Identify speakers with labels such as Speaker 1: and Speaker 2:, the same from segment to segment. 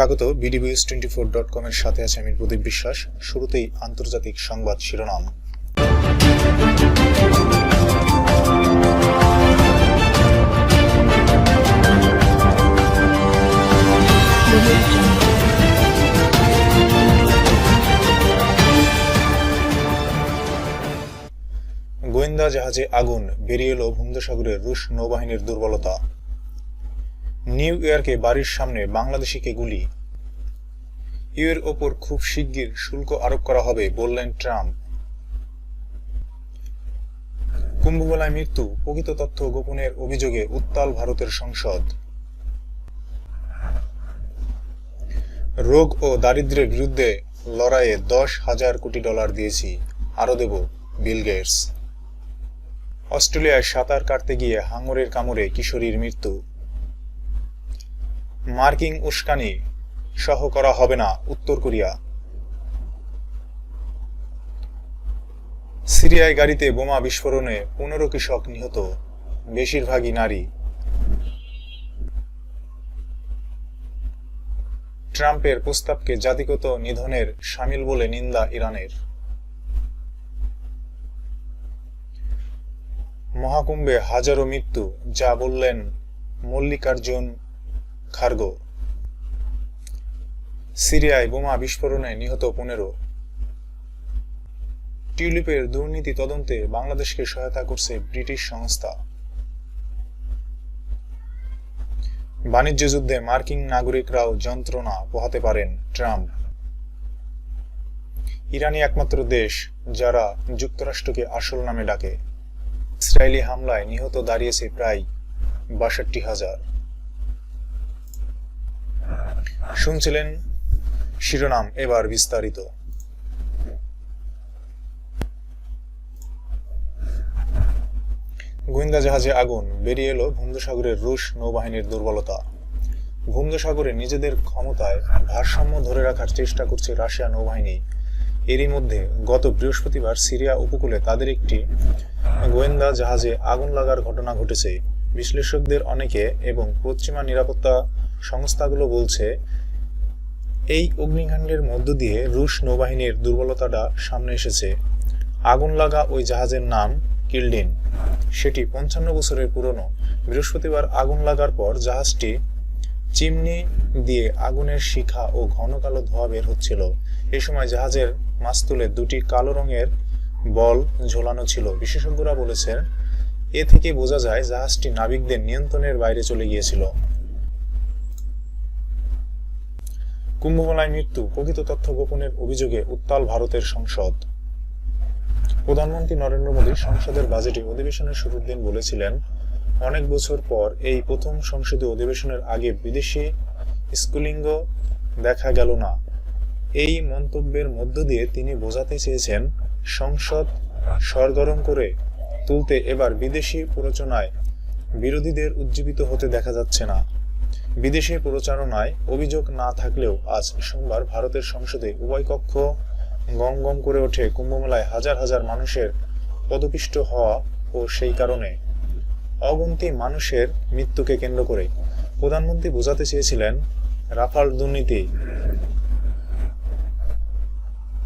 Speaker 1: স্বাগত বিডিবিএস twenty four dot কমের সাথে আছে আমি প্রদীপ বিশ্বাস। শুরুতেই আন্তর্জাতিক সংবাদ শিরোনাম। গোয়েন্দা জাহাজে আগুন, বেরিয়ে এলো ভূমধ্যসাগরের রুশ নৌবাহিনীর দুর্বলতা। নিউ ইয়র্কে বাড়ির সামনে বাংলাদেশিকে গুলি। ইউএর ওপর খুব শিগগির শুল্ক আরোপ করা হবে, বললেন ট্রাম্প। কুম্ভমেলায় মৃত্যু, প্রকৃত তথ্য গোপনের অভিযোগে উত্তাল ভারতের সংসদ। রোগ ও দারিদ্র্যের বিরুদ্ধে লড়াইয়ে দশ হাজার কোটি ডলার দিয়েছি, আরও দেব, বিল গেটস। অস্ট্রেলিয়ায় সাঁতার কাটতে গিয়ে হাঙরের কামড়ে কিশোরীর মৃত্যু। মার্কিং উস্কানি সহ করা হবে না উত্তর কোরিয়া। সিরিয়ায় গাড়িতে বোমা বিস্ফোরণে পনেরো কৃষক নিহত, বেশিরভাগই নারী। ট্রাম্পের প্রস্তাবকে জাতিগত নিধনের সামিল বলে নিন্দা ইরানের। মহাকুম্ভে হাজারো মৃত্যু, যা বললেন মল্লিকার্জুন খার্গো। সিরিয়ায় বোমা বিস্ফোরণে নিহত পনেরো। টিউলিপের দুর্নীতি তদন্তে বাংলাদেশকে সহায়তা করছে ব্রিটিশ সংস্থা। বাণিজ্য যুদ্ধে মার্কিন নাগরিকরাও যন্ত্রণা পোহাতে পারেন ট্রাম্প। ইরানি একমাত্র দেশ যারা যুক্তরাষ্ট্রকে আসল নামে ডাকে। ইসরায়েলি হামলায় নিহত দাঁড়িয়েছে প্রায় বাষট্টি হাজার। শুনছিলেন শিরোনাম এবার বিস্তারিত। গোয়েন্দা জাহাজে আগুন, বেরিয়ে এলো ভূমধ্যসাগরের রুশ নৌবাহিনীর দুর্বলতা। ভূমধ্যসাগরে নিজেদের ক্ষমতায় ভারসাম্য ধরে রাখার চেষ্টা করছে রাশিয়া নৌবাহিনী। এরই মধ্যে গত বৃহস্পতিবার সিরিয়া উপকূলে তাদের একটি গোয়েন্দা জাহাজে আগুন লাগার ঘটনা ঘটেছে। বিশ্লেষকদের অনেকে এবং পশ্চিমা নিরাপত্তা সংস্থাগুলো বলছে, এই অগ্নিকাণ্ডের মধ্য দিয়ে রুশ নৌবাহিনীর দুর্বলতাটা সামনে এসেছে। আগুন লাগা ওই জাহাজের নাম কিলডিন। সেটি পঞ্চান্ন বছরের পুরনো। বৃহস্পতিবার আগুন লাগার পর জাহাজটি চিমনি দিয়ে আগুনের শিখা ও ঘন কালো ধোঁয়া বের হচ্ছিল। এ সময় জাহাজের মাস্তুলে দুটি কালো রঙের বল ঝোলানো ছিল। বিশেষজ্ঞরা বলেছেন, এ থেকে বোঝা যায় জাহাজটি নাবিকদের নিয়ন্ত্রণের বাইরে চলে গিয়েছিল। কুম্ভমেলায় মৃত্যু, প্রকৃত তথ্য গোপনের অভিযোগে উত্তাল ভারতের সংসদ। প্রধানমন্ত্রী নরেন্দ্র মোদী সংসদের বাজেটে অধিবেশনের শুরুর দিন বলেছিলেন, অনেক বছর পর এই প্রথম সংসদীয় অধিবেশনের আগে বিদেশি স্কুলিঙ্গ দেখা গেল না। এই মন্তব্যের মধ্য দিয়ে তিনি বোঝাতে চেয়েছেন, সংসদ সরগরম করে তুলতে এবার বিদেশি প্ররোচনায় বিরোধীদের উজ্জীবিত হতে দেখা যাচ্ছে না। বিদেশি প্রচারণায় অভিযোগ না থাকলেও আজ সোমবার ভারতের সংসদে উভয় কক্ষ গম গম করে ওঠে কুম্ভমেলায় হাজার হাজার মানুষের পদপিষ্ট হওয়া ও সেই কারণে অগন্তি মানুষের মৃত্যুকে কেন্দ্র করে প্রধানমন্ত্রী বোঝাতে চেয়েছিলেন রাফাল দুর্নীতি,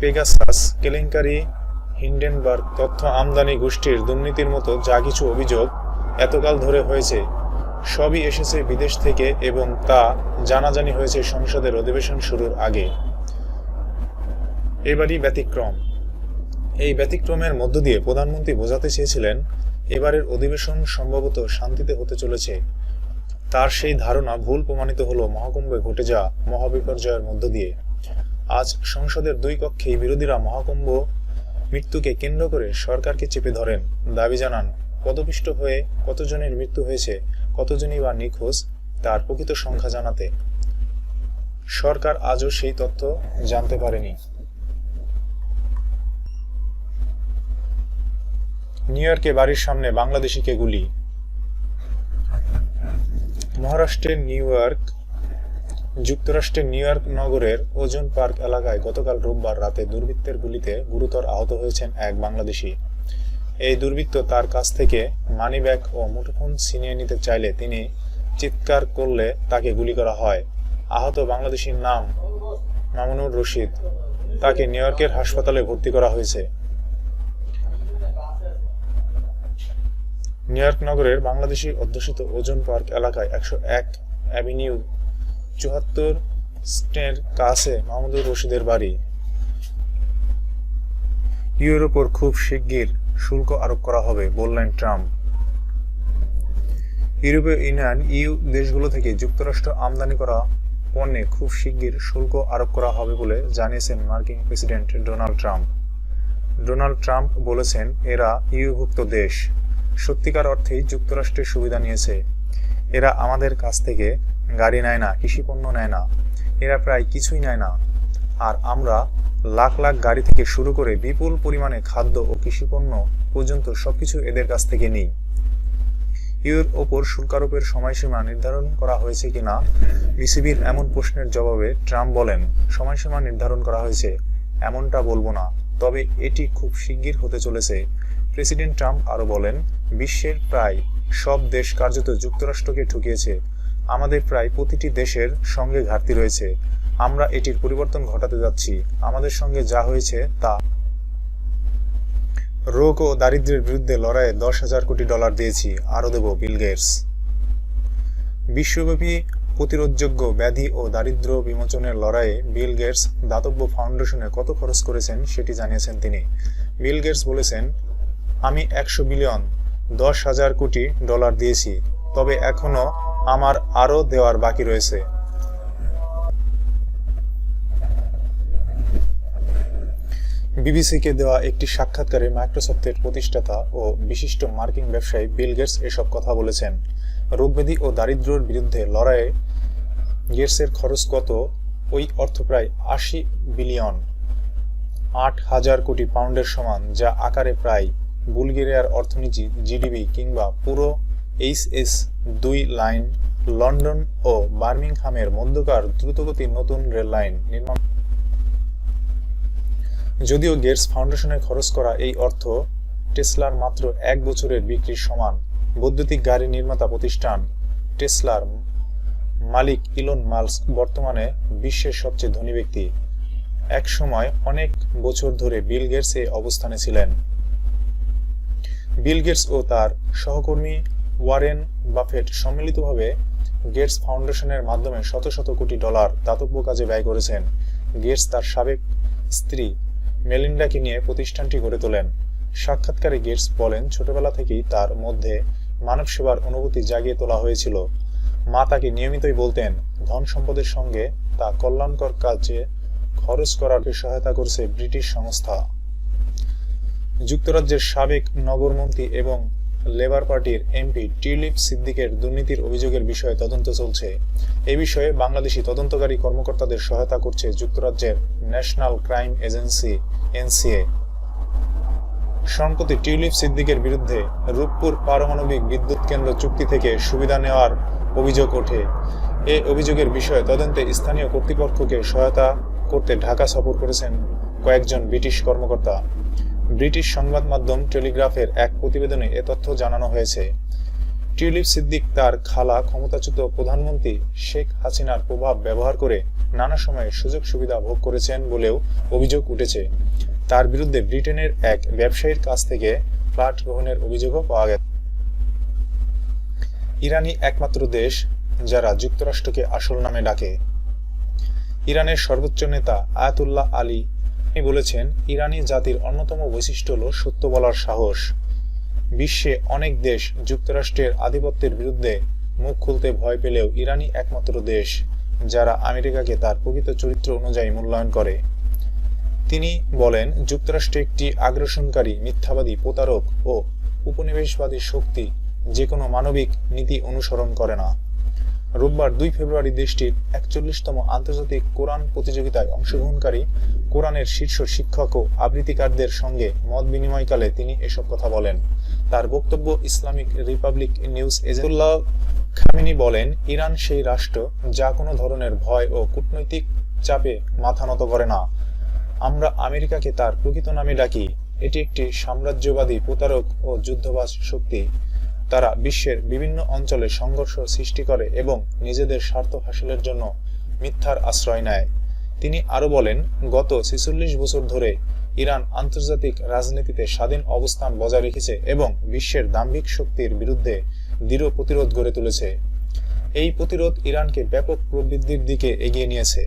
Speaker 1: পেগাসাস, কেলেঙ্কারি, হিন্ডেনবার্গ তথ্য আমদানি গোষ্ঠীর দুর্নীতির মতো যা কিছু অভিযোগ এতকাল ধরে হয়েছে। সবই এসেছে বিদেশ থেকে এবং তা জানাজানি হয়েছে সংসদের অধিবেশন শুরুর আগে। এবারই ব্যতিক্রম। এই ব্যতিক্রমের মধ্য দিয়ে প্রধানমন্ত্রী বোঝাতে চেয়েছিলেন, এবারের অধিবেশন সম্ভবত শান্তিতে হতে চলেছে। তার সেই ধারণা ভুল প্রমাণিত হলো মহাকুম্ভে ঘটে যাওয়া মহাবিপর্যয়ের মধ্য দিয়ে। আজ সংসদের দুই কক্ষেই বিরোধীরা মহাকুম্ভ মৃত্যুকে কেন্দ্র করে সরকারকে চেপে ধরেন। দাবি জানান, পদপিষ্ট হয়ে কতজনের মৃত্যু হয়েছে কতজনই বা নিখোঁজ, তার প্রকৃত সংখ্যা জানাতে সরকার আজও সেই তথ্য জানতে পারেনি। নিউ ইয়র্কে বাড়ির সামনে বাংলাদেশিকে গুলি। মহারাষ্ট্রের নিউ ইয়র্ক যুক্তরাষ্ট্রের নিউ ইয়র্ক নগরের ওজন পার্ক এলাকায় গতকাল রোববার রাতে দুর্বৃত্তের গুলিতে গুরুতর আহত হয়েছেন এক বাংলাদেশি। এই দুর্বৃত্ত তার কাছ থেকে মানিব্যাগ ও মুঠোফোন ছিনিয়ে নিতে চাইলে তিনি চিৎকার করলে তাকে গুলি করা হয়। আহত বাংলাদেশির নাম মামুনুর রশিদ। তাকে নিউ ইয়র্কের হাসপাতালে ভর্তি করা হয়েছে। নিউ ইয়র্ক নগরের বাংলাদেশি অধ্যুষিত ওজন পার্ক এলাকায় একশো এক অ্যাভিনিউ চুয়াত্তর স্টের কাছে মাহমুদুর রশিদের বাড়ি। ইউরোপর খুব শিগগির শুল্ক আরোপ করা হবে, বললেন ট্রাম্প। ইউরোপীয় ইউনিয়ন ইউ দেশগুলো থেকে যুক্তরাষ্ট্র আমদানি করা পণ্যে খুব শিগগির শুল্ক আরোপ করা হবে বলে জানিয়েছেন মার্কিন president Donald Trump. Donald Trump বলেছেন, এরা ইউভুক্ত দেশ। সত্যিকার অর্থেই যুক্তরাষ্ট্রের সুবিধা নিয়েছে। এরা আমাদের কাছ থেকে গাড়ি নেয় না, কৃষিপণ্য নেয় না। এরা প্রায় কিছুই নেয় না। আর আমরা লাখ লাখ গাড়ি থেকে শুরু করে বিপুল পরিমাণে খাদ্য ও কৃষিপণ্য পর্যন্ত সবকিছু এদের কাছ থেকে নিই। ইউর ওপর শুল্কারোপের সময়সীমা নির্ধারণ করা হয়েছে কিনা, বিসিবির এমন প্রশ্নের জবাবে ট্রাম্প বলেন, সময়সীমা নির্ধারণ করা হয়েছে, এমনটা বলব না, তবে এটি খুব শিগগির হতে চলেছে। প্রেসিডেন্ট ট্রাম্প আরও বলেন, বিশ্বের প্রায় সব দেশ কার্যত যুক্তরাষ্ট্রকে ঠকিয়েছে, আমাদের প্রায় প্রতিটি দেশের সঙ্গে ঘাটতি রয়েছে আমরা এটির পরিবর্তন ঘটাতে যাচ্ছি। আমাদের সঙ্গে যা হয়েছে তা রোগ ও দারিদ্র্যের বিরুদ্ধে লড়াইয়ে দশ হাজার কোটি ডলার দিয়েছি। আরও দেব, বিল গেটস। বিশ্বব্যাপী প্রতিরোধযোগ্য ব্যাধি ও দারিদ্র্য বিমোচনের লড়াইয়ে বিল গেটস দাতব্য ফাউন্ডেশনে কত খরচ করেছেন সেটি জানিয়েছেন তিনি। বিল গেটস বলেছেন, আমি একশো বিলিয়ন, দশ হাজার কোটি ডলার দিয়েছি, তবে এখনও আমার আরও দেওয়ার বাকি রয়েছে। বিবিসিকে দেওয়া একটি সাক্ষাৎকারে মাইক্রোসফটের প্রতিষ্ঠাতা ও বিশিষ্ট মার্কিন ব্যবসায়ী বিল গেটস এসব কথা বলেছেন। রোগব্যাধি ও দারিদ্র্যের বিরুদ্ধে লড়াইয়ে গেটসের খরচ কত? ওই অর্থ প্রায় আশি বিলিয়ন। আট হাজার কোটি পাউন্ডের সমান, যা আকারে প্রায় বুলগেরিয়ার অর্থনীতি, জিডিপি কিংবা পুরো এইচএস দুই লাইন, লন্ডন ও বার্মিংহামের মধ্যকার দ্রুতগতির নতুন রেল লাইন নির্মাণ যদিও গেটস ফাউন্ডেশনে খরচ করা এই অর্থ টেসলার মাত্র এক বছরের বিক্রির সমান। বৈদ্যুতিক গাড়ি নির্মাতা প্রতিষ্ঠান টেসলার মালিক ইলন মাস্ক বর্তমানে বিশ্বের সবচেয়ে ধনী ব্যক্তি। এক সময় অনেক বছর ধরে বিল গেটস এ অবস্থানে ছিলেন। বিল গেটস ও তার সহকর্মী ওয়ারেন বাফেট সম্মিলিতভাবে গেটস ফাউন্ডেশনের মাধ্যমে শত শত কোটি ডলার দাতব্য কাজে ব্যয় করেছেন। গেটস তার সাবেক স্ত্রী মেলিন্ডাকে নিয়ে প্রতিষ্ঠানটি গড়ে তোলেন। সাক্ষাৎকারে গেটস বলেন, ছোটবেলা থেকেই তার মধ্যে মানব সেবার অনুভূতি জাগিয়ে তোলা হয়েছিল। মা তাকে নিয়মিতই বলতেন, ধন সম্পদের সঙ্গে তা কল্যাণকর কাজে খরচ করার সহায়তা করছে ব্রিটিশ সংস্থা। যুক্তরাজ্যের সাবেক নগরমন্ত্রী এবং লেবার পার্টির এমপি টিউলিপ সিদ্দিকের দুর্নীতির অভিযোগের বিষয়ে তদন্ত চলছে। এ বিষয়ে বাংলাদেশি তদন্তকারী কর্মকর্তাদের সহায়তা করছে যুক্তরাজ্যের ন্যাশনাল ক্রাইম এজেন্সি এনসিএ সম্প্রতি টিউলিপ সিদ্দিকের বিরুদ্ধে রূপপুর পারমাণবিক বিদ্যুৎ কেন্দ্র চুক্তি থেকে সুবিধা নেওয়ার অভিযোগ ওঠে। এ অভিযোগের বিষয়ে তদন্তে স্থানীয় কর্তৃপক্ষকে সহায়তা করতে ঢাকা সফর করেছেন কয়েকজন ব্রিটিশ কর্মকর্তা। ব্রিটিশ সংবাদ মাধ্যম টেলিগ্রাফের এক প্রতিবেদনে এ তথ্য জানানো হয়েছে। টিউলিপ সিদ্দিক তার খালা ক্ষমতাচ্যুত প্রধানমন্ত্রী শেখ হাসিনার প্রভাব ব্যবহার করে নানা সময়ে সুযোগ সুবিধা ভোগ করেছেন বলেও অভিযোগ উঠেছে। তার বিরুদ্ধে ব্রিটেনের এক ব্যবসায়ীর কাছ থেকে ফ্ল্যাট গ্রহণের অভিযোগও পাওয়া গেছে। ইরানি একমাত্র দেশ, যারা যুক্তরাষ্ট্রকে আসল নামে ডাকে। ইরানের সর্বোচ্চ নেতা আয়াতুল্লাহ আলী তিনি বলেছেন, ইরানি জাতির অন্যতম বৈশিষ্ট্য হল সত্য বলার সাহস। বিশ্বে অনেক দেশ যুক্তরাষ্ট্রের আধিপত্যের বিরুদ্ধে মুখ খুলতে ভয় পেলেও ইরানি একমাত্র দেশ, যারা আমেরিকাকে তার প্রকৃত চরিত্র অনুযায়ী মূল্যায়ন করে। তিনি বলেন, যুক্তরাষ্ট্র একটি আগ্রাসনকারী, মিথ্যাবাদী প্রতারক ও উপনিবেশবাদী শক্তি যে কোনো মানবিক নীতি অনুসরণ করে না। রোববার দুই ফেব্রুয়ারি দেশটির একচল্লিশতম আন্তর্জাতিক কোরআন প্রতিযোগিতায় অংশগ্রহণকারী কোরআনের শীর্ষ শিক্ষক ও আবৃত্তিকারদের সঙ্গে মত বিনিময়কালে তিনি এসব কথা বলেন। তার বক্তব্য ইসলামিক রিপাবলিক নিউজ এজেন্টুল্লাহ খামিনি বলেন, ইরান সেই রাষ্ট্র যা কোনো ধরনের ভয় ও কূটনৈতিক চাপে মাথা নত করে না। আমরা আমেরিকাকে তার প্রকৃত নামে ডাকি। এটি একটি সাম্রাজ্যবাদী প্রতারক ও যুদ্ধবাজ শক্তি। তারা বিশ্বের বিভিন্ন অঞ্চলে সংঘর্ষ সৃষ্টি করে এবং নিজেদের স্বার্থ হাসিলের জন্য মিথ্যার আশ্রয় নেয়। তিনি আরও বলেন, গত ছেচল্লিশ বছর ধরে ইরান আন্তর্জাতিক রাজনীতিতে স্বাধীন অবস্থান বজায় রেখেছে এবং বিশ্বের দাম্ভিক শক্তির বিরুদ্ধে দৃঢ় প্রতিরোধ গড়ে তুলেছে। এই প্রতিরোধ ইরানকে ব্যাপক প্রবৃদ্ধির দিকে এগিয়ে নিয়েছে।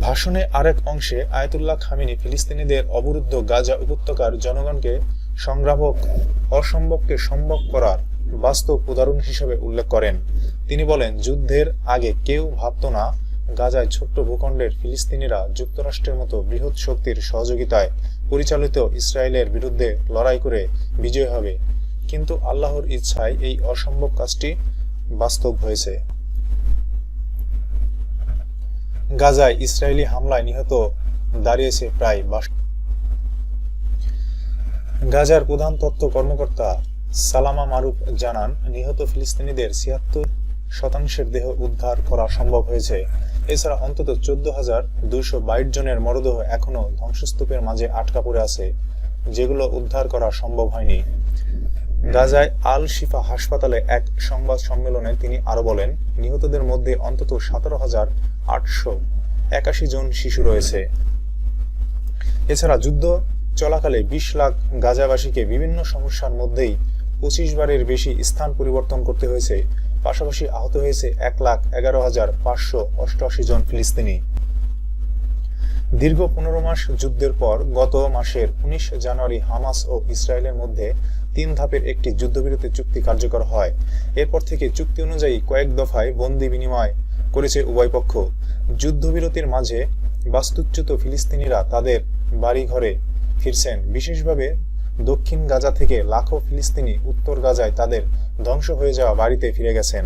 Speaker 1: ভাষণে আরেক অংশে আয়তুল্লাহ খামিনি ফিলিস্তিনিদের অবরুদ্ধ গাজা উপত্যকার জনগণকে সংগ্রাহক অসম্ভবকে সম্ভব করার বাস্তব উদাহরণ হিসেবে উল্লেখ করেন। তিনি বলেন, যুদ্ধের আগে কেউ ভাবত না গাজায় ছোট্ট ভূখণ্ডের ফিলিস্তিনিরা যুক্তরাষ্ট্রের মতো বৃহৎ শক্তির সহযোগিতায় পরিচালিত ইসরায়েলের বিরুদ্ধে লড়াই করে বিজয় হবে। কিন্তু আল্লাহর ইচ্ছায় এই অসম্ভব কাজটি বাস্তব হয়েছে। গাজায় ইসরায়েলি হামলায় নিহত দাঁড়িয়েছে প্রায় গাজার প্রধান তত্ত্ব কর্মকর্তা সালামা মারুফ জানান, নিহত ফিলিস্তিনিদের ছিয়াত্তর শতাংশের দেহ উদ্ধার করা সম্ভব হয়েছে। এছাড়া অন্তত চোদ্দ হাজার দুইশো বাইশ জনের মরদেহ এখনও ধ্বংসস্তূপের মাঝে আটকা পড়ে আছে, যেগুলো উদ্ধার করা সম্ভব হয়নি। গাজায় আল শিফা হাসপাতালে এক সংবাদ সম্মেলনে তিনি আরও বলেন, নিহতদের মধ্যে অন্তত সতেরো হাজার আটশো একাশি জন শিশু রয়েছে। এছাড়া যুদ্ধ চলাকালে বিশ লাখ গাজাবাসীকে বিভিন্ন সমস্যার মধ্যেই পঁচিশ বারের বেশি স্থান পরিবর্তন করতে হয়েছে। পাশাপাশি আহত হয়েছে এক লাখ এগারো হাজার পাঁচশো অষ্টআশি জন ফিলিস্তিনি। দীর্ঘ পনেরো মাস যুদ্ধের পর গত মাসের উনিশ জানুয়ারি হামাস ও ইসরায়েলের মধ্যে তিন ধাপের একটি যুদ্ধবিরতি চুক্তি কার্যকর হয়। এরপর থেকে চুক্তি অনুযায়ী কয়েক দফায় বন্দি বিনিময় করেছে উভয় পক্ষ। যুদ্ধবিরতির মাঝে বাস্তুচ্যুত ফিলিস্তিনিরা তাদের বাড়িঘরে ফিরছেন। বিশেষভাবে দক্ষিণ গাজা থেকে লাখো ফিলিস্তিনি উত্তর গাজায় তাদের ধ্বংস হয়ে যাওয়া বাড়িতে ফিরে গেছেন।